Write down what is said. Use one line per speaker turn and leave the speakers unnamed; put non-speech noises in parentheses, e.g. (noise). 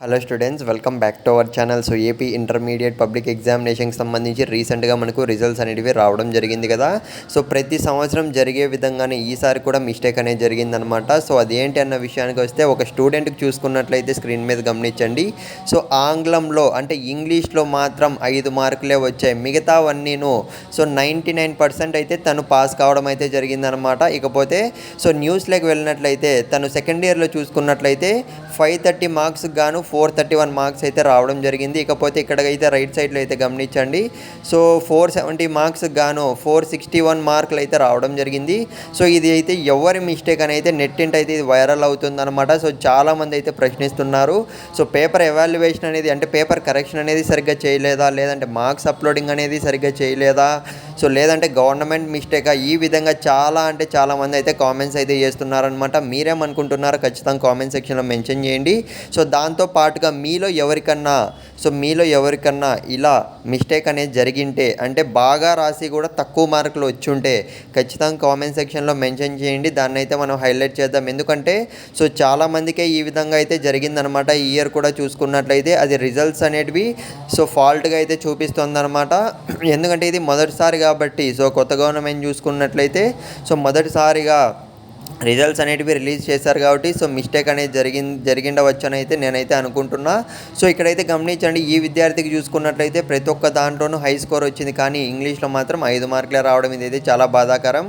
Hello students welcome back to our channel so AP intermediate public ఎగ్జామినేషన్కి సంబంధించి రీసెంట్గా మనకు results అనేటివి రావడం జరిగింది కదా. సో ప్రతి సంవత్సరం జరిగే విధంగానే ఈసారి కూడా మిస్టేక్ అనేది జరిగిందనమాట సో అదేంటి అన్న విషయానికి వస్తే ఒక స్టూడెంట్కి చూసుకున్నట్లయితే స్క్రీన్ మీద గమనించండి. సో ఆంగ్లంలో అంటే ఇంగ్లీష్లో మాత్రం ఐదు మార్కులే వచ్చాయి. మిగతావన్నీను సో నైంటీ నైన్ పర్సెంట్ అయితే తను పాస్ కావడం అయితే జరిగిందనమాట ఇకపోతే సో న్యూస్లోకి వెళ్ళినట్లయితే తను సెకండ్ ఇయర్లో చూసుకున్నట్లయితే ఫైవ్ థర్టీ మార్క్స్ గాను ఫోర్ థర్టీ వన్ మార్క్స్ అయితే రావడం జరిగింది. ఇకపోతే ఇక్కడైతే రైట్ సైడ్లో అయితే గమనించండి. సో ఫోర్ సెవెంటీ మార్క్స్ గాను ఫోర్ సిక్స్టీ వన్ మార్కులు అయితే రావడం జరిగింది. సో ఇది అయితే ఎవరి మిస్టేక్ అని అయితే నెట్టింట అయితే ఇది వైరల్ అవుతుందన్నమాట. సో చాలామంది అయితే ప్రశ్నిస్తున్నారు. సో పేపర్ ఎవాల్యుయేషన్ అనేది అంటే పేపర్ కరెక్షన్ అనేది సరిగ్గా చేయలేదా? లేదంటే మార్క్స్ అప్లోడింగ్ అనేది సరిగ్గా చేయలేదా? సో లేదంటే గవర్నమెంట్ మిస్టేకా? ఈ విధంగా చాలా అంటే చాలా మంది అయితే కామెంట్స్ అయితే చేస్తున్నారనమాట మీరేమనుకుంటున్నారో ఖచ్చితంగా కామెంట్ సెక్షన్లో మెన్షన్ చేయండి. సో దాంతో పాటుగా మీలో ఎవరికన్నా సో మీలో ఎవరికన్నా ఇలా మిస్టేక్ అనేది జరిగింటే అంటే బాగా రాసి కూడా తక్కువ మార్కులు వచ్చి ఉంటే ఖచ్చితంగా కామెంట్ సెక్షన్లో మెన్షన్ చేయండి. దాన్ని అయితే మనం హైలైట్ చేద్దాం. ఎందుకంటే సో చాలామందికే ఈ విధంగా అయితే జరిగిందనమాట ఈ ఇయర్ కూడా చూసుకున్నట్లయితే అది రిజల్ట్స్ అనేటివి సో ఫాల్ట్గా అయితే చూపిస్తుందన్నమాట. (clears throat) ఎందుకంటే ఇది మొదటిసారిగా కాబట్టి సో కొత్త గవర్నమెంట్ చూసుకున్నట్లయితే సో మొదటిసారిగా రిజల్ట్స్ అనేటివి రిలీజ్ చేశారు కాబట్టి సో మిస్టేక్ అనేది జరిగింది జరిగిండవచ్చు అని అయితే నేనైతే అనుకుంటున్నా. సో ఇక్కడైతే గమనించండి ఈ విద్యార్థికి చూసుకున్నట్లయితే ప్రతి ఒక్క దాంట్లోనూ హై స్కోర్ వచ్చింది. కానీ ఇంగ్లీష్లో మాత్రం ఐదు మార్కులే రావడం ఇదైతే చాలా బాధాకరం.